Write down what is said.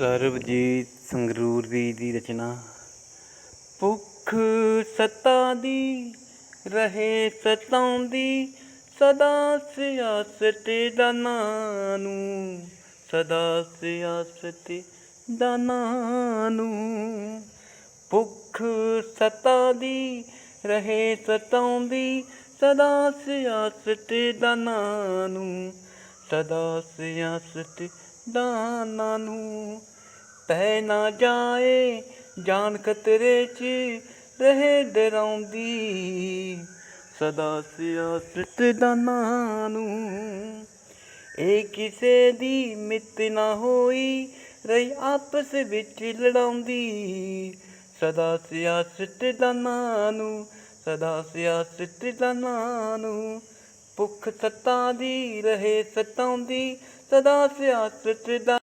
ਸਰਬਜੀਤ ਸੰਗਰੂਰੀ ਦੀ ਰਚਨਾ। ਭੁੱਖ ਸਤਾ ਰਹੇ ਸਤਾਉਂਦੀ ਸਦਾ ਸਿਆਸਤ ਦਾਨਾਂ ਨੂੰ ਸਦਾ ਸਿਆਸਤ ਦਾਨਾਂ ਨੂੰ ਭੁੱਖ ਸਤਾ ਦੀ, ਰਹੇ ਸਤਾਉਂਦੀ ਸਦਾ ਸਿਆਸਤ ਦਾਨਾਂ ਨੂੰ ਸਦਾ ਸਿਆਸਤ ਦਾਨਾਂ ਨੂੰ ਤੈ ਨਾ ਜਾਏ, ਜਾਨ ਖਤਰੇ 'ਚ ਰਹੇ ਡਰਾਉਂਦੀ ਸਦਾ ਸਿਆਸਤ ਦਾਨਾਂ ਨੂੰ ਇਹ ਕਿਸੇ ਦੀ ਮਿੱਤ ਨਾ ਹੋਈ, ਰਹੀ ਆਪਸ ਵਿੱਚ ਲੜਾਉਂਦੀ। ਸਦਾ ਸਿਆਸਤ ਦਾਨਾਂ ਨੂੰ, ਸਦਾ ਸਿਆਸਤ ਦਾਨਾਂ ਨੂੰ ਭੁੱਖ ਸੱਤਾ ਦੀ ਰਹੇ ਸਤਾਉਂਦੀ। ਸਦਾ ਸਿਆਸਤ ਦਾ